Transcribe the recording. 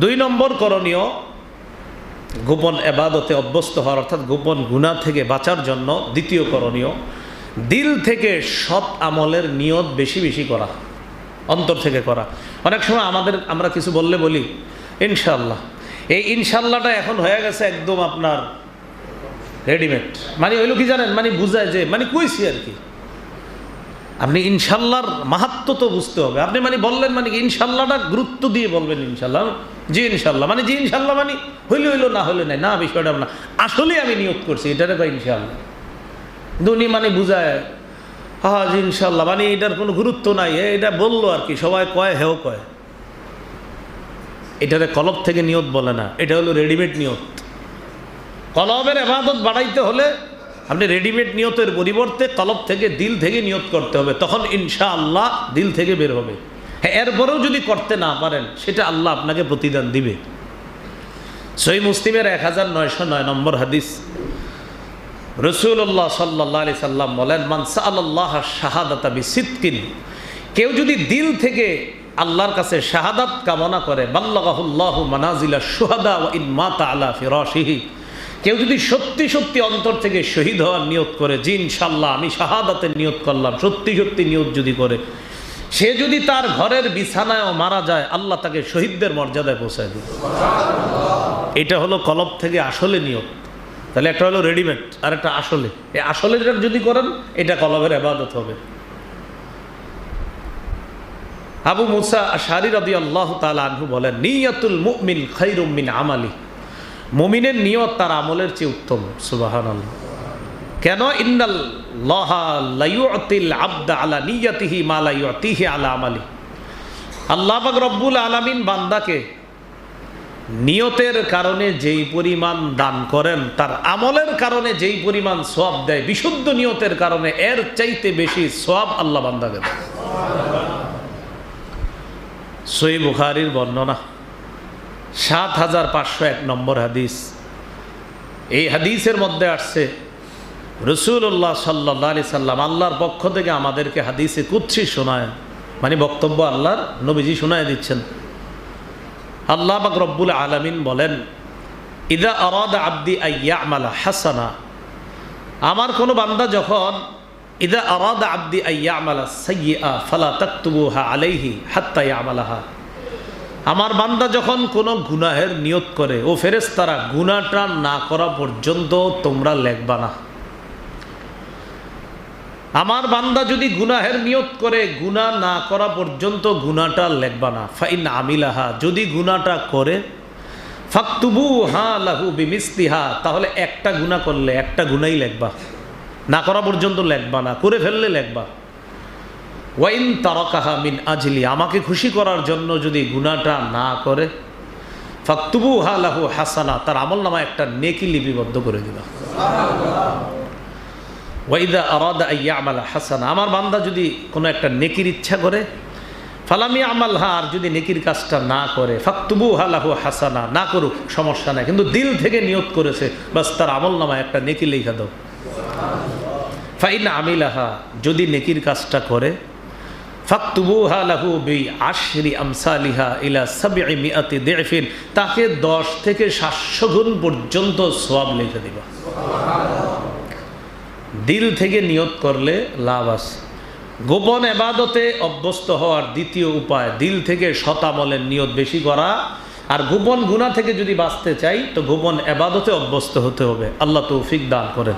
দুই নম্বর করণীয় গোপন এবাদতে অভ্যস্ত হওয়ার অর্থাৎ গোপন গুণা থেকে বাঁচার জন্য দ্বিতীয় করণীয়, দিল থেকে সৎ আমলের নিয়ত বেশি বেশি করা, অন্তর থেকে করা। অনেক সময় আমাদের, আমরা কিছু বললে বলি ইনশাল্লাহ এই ইনশাল্লাহটা এখন হয়ে গেছে একদম আপনার রেডিমেড। মানে হইল কি জানেন? মানে বুঝায় যে মানে কইছি আর কি। আপনি ইনশাল্লাহর মাহাত্ম তো বুঝতে হবে। আপনি মানে বললেন মানে ইনশাল্লাহটা গুরুত্ব দিয়ে বলবেন ইনশাল্লাহ জি ইনশাল্লাহ মানে জি ইনশাল্লাহ মানে হইলে হইল, না হইলে নাই, না বিষয়টা না আসলে আমি নিয়োগ করছি, এটারে বা ইনশাল্লাহ। উনি মানে বুঝায় হ্যাঁ জি ইনশাল্লাহ মানে এটার কোনো গুরুত্ব নাই এটা বলল আর কি, সবাই কয়, হেও কয়। এটারে কলব থেকে নিয়ত বলে না, এটা হলো রেডিমেড নিয়ত কলবের এবাদত বাড়াইতে হলে আপনি রেডিমেড নিয়তের পরিবর্তে কলব থেকে দিল থেকে নিয়ত করতে হবে, তখন ইনশা আল্লাহ দিল থেকে বের হবে। হ্যাঁ এরপরেও যদি করতে না পারেন, সেটা আল্লাহ আপনাকে প্রতিদান দিবে। সই মুসলিমের এক হাজার নয়শো নয় নম্বর হাদিস। রসুল্লাহ সাল্লাহ আলি সাল্লাম বলেন মানসা আল্লাহ শাহাদাতা কেউ যদি দিল থেকে আল্লাহর কাছে শাহাদাত কামনা করে বাল্লাহুল্লাহ মানাজিলা সুহাদা ইন মাতা আলা ফিরসিহি কেউ যদি সত্যি সত্যি অন্তর থেকে শহীদ হওয়ার নিয়ত করে, জি ইনশাল্লাহ আমি শাহাদাতের নিয়ত করলাম, সত্যি সত্যি নিয়ত যদি করে সে যদি তার ঘরের বিছানায়ও মারা যায়, আল্লাহ তাকে শহীদদের মর্যাদায় পৌঁছায় দিবে। এটা হলো কলব থেকে আসলে নিয়ত। তাহলে একটা হলো রেডিমেড, আর একটা আসলে। এই আসলে যদি করেন, এটা কলবের আবাদত হবে। আবু মুসা শারি রবি আল্লাহ তালা বলেন, নিয়াতুল মুমিন খৈরুম মিন আমালি। মুমিনের নিয়ত তার আমলের চেয়ে উত্তম সুবাহান কেন? ইন্নাল আলা আলা রব্বুল আলামিন বান্দাকে নিয়তের কারণে যেই পরিমাণ দান করেন, তার আমলের কারণে যেই পরিমাণ সব দেয়, বিশুদ্ধ নিয়তের কারণে এর চাইতে বেশি সব আল্লাহ বান্দাকে দেয় সই বুখারির বর্ণনা, সাত হাজার পাঁচশো এক নম্বর হাদিস। এই হাদিসের মধ্যে আসছে রসুল্লাহ সাল্লাহ আলি সাল্লাম আল্লাহর পক্ষ থেকে আমাদেরকে হাদিসে কুচ্ছি শোনায়। মানে বক্তব্য আল্লাহর নবীজি শোনায় দিচ্ছেন। আল্লাহ বাক রব্বুল আলমিন বলেন, ইদা আরাদ আব্দি আইয়া আমালা হাসানা। আমার কোনো বান্দা যখন, ইদা আরাদ আব্দি আইয়া আমালা সাইয়া ফালা তাকতুবুহা আলাইহি হাত্তা আমালাহা আমার বান্দা যখন কোনো গুনাহের নিয়ত করে, ও ফেরেস্তারা গুনাটা না করা পর্যন্ত তোমরা লেখবা না। আমার বান্দা যদি গুনাহের নিয়ত করে, গুনাহ না করা পর্যন্ত গুনাটা লেখবা না। ফাইন আমিলাহা, যদি গুনাটা করে, ফাক্তুবু হা লাহু বিমিস্তিহা তাহলে একটা গুণা করলে একটা গুণাই লেখবা। না করা পর্যন্ত লেখবা না, করে ফেললে লেখবা। ওয়াইন তারকাহা মিন আজলি, আমাকে খুশি করার জন্য যদি গুনাটা না করে, ফাকতুবু হা লাহু হাসানা, তার আমল নামা একটা নেকি লিপিবদ্ধ করে দিবা। ওয়াইদা আরাদা আমাল হাসানা। আমার বান্দা যদি কোনো একটা নেকির ইচ্ছা করে, ফালামি আমাল হা আর যদি নেকির কাজটা না করে ফাকতুবু হালাহু হাসানা, না করুক, সমস্যা নাই। কিন্তু দিল থেকে নিয়ত করেছে, বাস তার আমল নামায় একটা নেকি লেখা দাও। ফাইন আমিলাহা, যদি নেকির কাজটা করে, ফাকতুবুহা লাহু বি আশরি আমসালিহা ইলা সাবি মিয়াতি দেফিন তাকে দশ থেকে সাতশো গুণ পর্যন্ত সোয়াব লিখে দিবা। দিল থেকে নিয়ত করলে লাভ আছে। গোপন এবাদতে অভ্যস্ত হওয়ার দ্বিতীয় উপায়, দিল থেকে শতামলের নিয়ত বেশি করা। আর গোপন গুণা থেকে যদি বাঁচতে চাই, তো গোপন এবাদতে অভ্যস্ত হতে হবে। আল্লাহ তৌফিক দান করেন।